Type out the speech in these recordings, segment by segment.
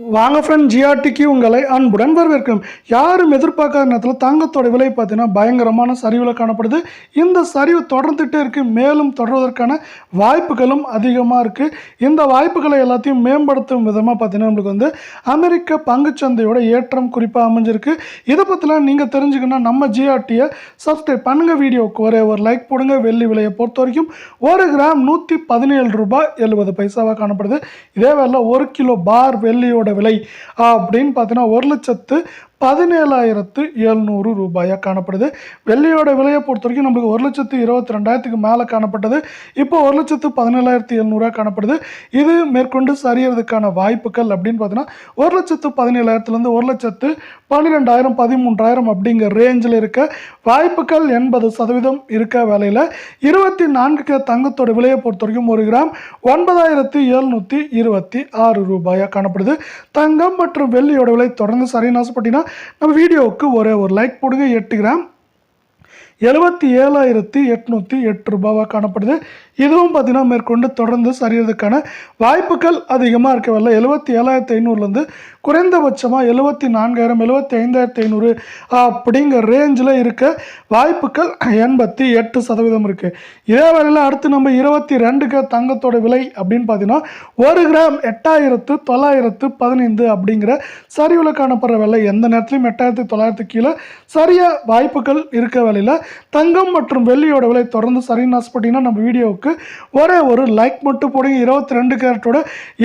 வாங்க ஃப்ரெண்ட் ஜிஆர்டிக்கு உங்களை அன்புடன் வரவேற்கும் யாரும் எதிர்பார்க்காத நேரத்தில் தங்கத்தோட விலை பார்த்தீங்கன்னா பயங்கரமான சரிவில் காணப்படுது. இந்த சரிவு தொடர்ந்துகிட்டே இருக்குது மேலும் தொடர்வதற்கான வாய்ப்புகளும் அதிகமாக இருக்குது இந்த வாய்ப்புகளை எல்லாத்தையும் மேம்படுத்தும் விதமாக பார்த்தீங்கன்னா நம்மளுக்கு வந்து அமெரிக்க பங்குச்சந்தையோட ஏற்றம் குறிப்பாக அமைஞ்சிருக்கு. இதை பற்றிலாம் நீங்கள் தெரிஞ்சுக்கணும் நம்ம ஜிஆர்டியை சப்ஸ்கிரைப் பண்ணுங்கள் வீடியோவுக்கு ஒரே ஒரு லைக் போடுங்க. வெள்ளி விலையை பொறுத்த வரைக்கும் ஒரு கிராம் நூற்றி பதினேழு ரூபாய் எழுபது பைசாவாக காணப்படுது. இதே வேலை ஒரு கிலோ பார் வெள்ளியோட விலை. அப்படின்னு பார்த்தீங்கன்னா ஒரு லட்சத்து பதினேழாயிரத்து எழுநூறு ரூபாயாக காணப்படுது. வெள்ளியோட விலையை பொறுத்த வரைக்கும் நம்மளுக்கு ஒரு லட்சத்து இருபத்தி ரெண்டாயிரத்துக்கு மேலே காணப்பட்டது. இப்போ ஒரு லட்சத்து பதினேழாயிரத்து எழுநூறுவா காணப்படுது. இது மேற்கொண்டு சரியறதுக்கான வாய்ப்புகள் அப்படின்னு பார்த்தீங்கன்னா ஒரு லட்சத்து பதினேழாயிரத்துலேருந்து ஒரு லட்சத்து பன்னிரெண்டாயிரம் பதிமூன்றாயிரம் அப்படிங்கிற ரேஞ்சில் இருக்க வாய்ப்புகள் எண்பது சதவீதம் இருக்க வேலையில் இருபத்தி நான்கு தங்கத்தோட விலையை பொறுத்த வரைக்கும் ஒரு கிராம் ஒன்பதாயிரத்து எழுநூற்றி இருபத்தி ஆறு ரூபாயாக காணப்படுது. தங்கம் மற்றும் வெள்ளியோட விலை தொடர்ந்து சரியான ஆசைப்பட்டீங்கன்னா நம்ம வீடியோவுக்கு ஒரே ஒரு லைக் போடுங்க எட்டு கிராம் எழுபத்தி ஏழாயிரத்தி எட்நூற்றி எட்டு ரூபாவாக காணப்படுது. இதுவும் பார்த்திங்கன்னா மேற்கொண்டு தொடர்ந்து சரியறதுக்கான வாய்ப்புகள் அதிகமாக இருக்கவில்லை எழுபத்தி ஏழாயிரத்தி ஐநூறுலேருந்து குறைந்தபட்சமாக எழுபத்தி நான்காயிரம் எழுபத்தி ஐந்தாயிரத்தி ஐநூறு அப்படிங்கிற ரேஞ்சில் இருக்க வாய்ப்புகள் எண்பத்தி எட்டு சதவீதம் இருக்குது இதே வேளையில் அடுத்து நம்ம இருபத்தி ரெண்டுக்கு தங்கத்தோட விலை அப்படின்னு பார்த்தீங்கன்னா ஒரு கிராம் எட்டாயிரத்து தொள்ளாயிரத்து பதினைந்து அப்படிங்கிற சரிவில் காணப்படுற விலை. எந்த நேரத்திலையும் எட்டாயிரத்தி தொள்ளாயிரத்து கீழே சரியாக வாய்ப்புகள் இருக்க வேலையில் தங்கம் மற்றும் வெள்ளியோட விலை தொடர்ந்து சரின்னு ஆசைப்பட்டீங்கன்னா நம்ம வீடியோவுக்கு ஒரே ஒரு லைக் மட்டும் போடுங்க. இருபத்தி ரெண்டு கேரட்டோட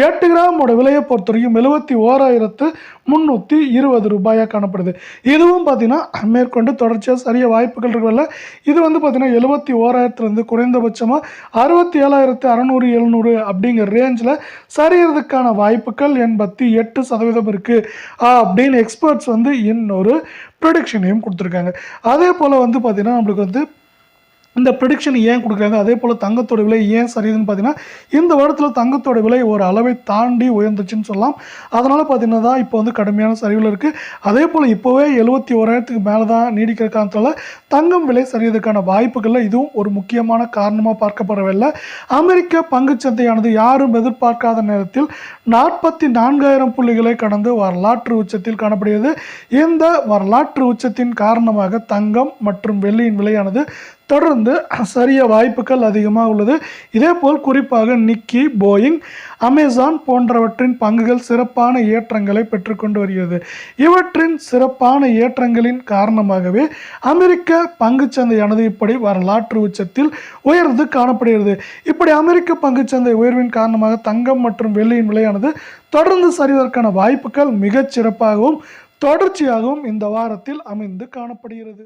எட்டு கிராமோட விலையை பொறுத்த வரைக்கும் எழுபத்தி ஓராயிரத்து முந்நூற்றி இருபது ரூபாயாக காணப்படுது. இதுவும் பார்த்தீங்கன்னா மேற்கொண்டு தொடர்ச்சியாக சரிய வாய்ப்புகள் இருக்கவில்லை இது வந்து பார்த்திங்கன்னா எழுபத்தி ஓராயிரத்துலேருந்து குறைந்தபட்சமாக அறுபத்தி ஏழாயிரத்து அறநூறு எழுநூறு அப்படிங்கிற ரேஞ்சில் சரியறதுக்கான வாய்ப்புகள் எண்பத்தி எட்டு சதவீதம் இருக்குது அப்படின்னு எக்ஸ்பர்ட்ஸ் வந்து இன்னொரு ப்ரொடிக்ஷனையும் கொடுத்துருக்காங்க. அதே போல் வந்து பார்த்திங்கன்னா நம்மளுக்கு வந்து இந்த ப்ரிடிக்ஷன் ஏன் கொடுக்குறாங்க? அதே போல் தங்கத்தோட விலை ஏன் சரியுதுன்னு பார்த்தீங்கன்னா இந்த வருடத்தில் தங்கத்தோட விலை ஒரு அளவை தாண்டி உயர்ந்துச்சுன்னு சொல்லலாம். அதனால் பார்த்தீங்கன்னா தான் இப்போ வந்து கடுமையான சரிவில் இருக்குது அதே போல் இப்போவே எழுபத்தி ஓராயிரத்துக்கு மேலே தான் நீடிக்கிற காரணத்தால் தங்கம் விலை சரியதுக்கான வாய்ப்புகளில் இதுவும் ஒரு முக்கியமான காரணமாக பார்க்கப்படவில்லை. அமெரிக்க பங்குச்சந்தையானது யாரும் எதிர்பார்க்காத நேரத்தில் நாற்பத்தி நான்காயிரம் புள்ளிகளை கடந்து வரலாற்று உச்சத்தில் காணப்படுகிறது. இந்த வரலாற்று உச்சத்தின் காரணமாக தங்கம் மற்றும் வெள்ளியின் விலையானது தொடர்ந்து சரிய வாய்ப்புகள் அதிகமாக உள்ளது. இதேபோல் குறிப்பாக நிக்கி போயிங் அமேசான் போன்றவற்றின் பங்குகள் சிறப்பான ஏற்றங்களை பெற்றுக்கொண்டு வருகிறது. இவற்றின் சிறப்பான ஏற்றங்களின் காரணமாகவே அமெரிக்க பங்குச்சந்தையானது இப்படி வரலாற்று உச்சத்தில் உயர்ந்து காணப்படுகிறது. இப்படி அமெரிக்க பங்குச்சந்தை உயர்வின் காரணமாக தங்கம் மற்றும் வெள்ளியின் விலையானது தொடர்ந்து சரிவதற்கான வாய்ப்புகள் மிகச் சிறப்பாகவும் தொடர்ச்சியாகவும் இந்த வாரத்தில் அமைந்து காணப்படுகிறது.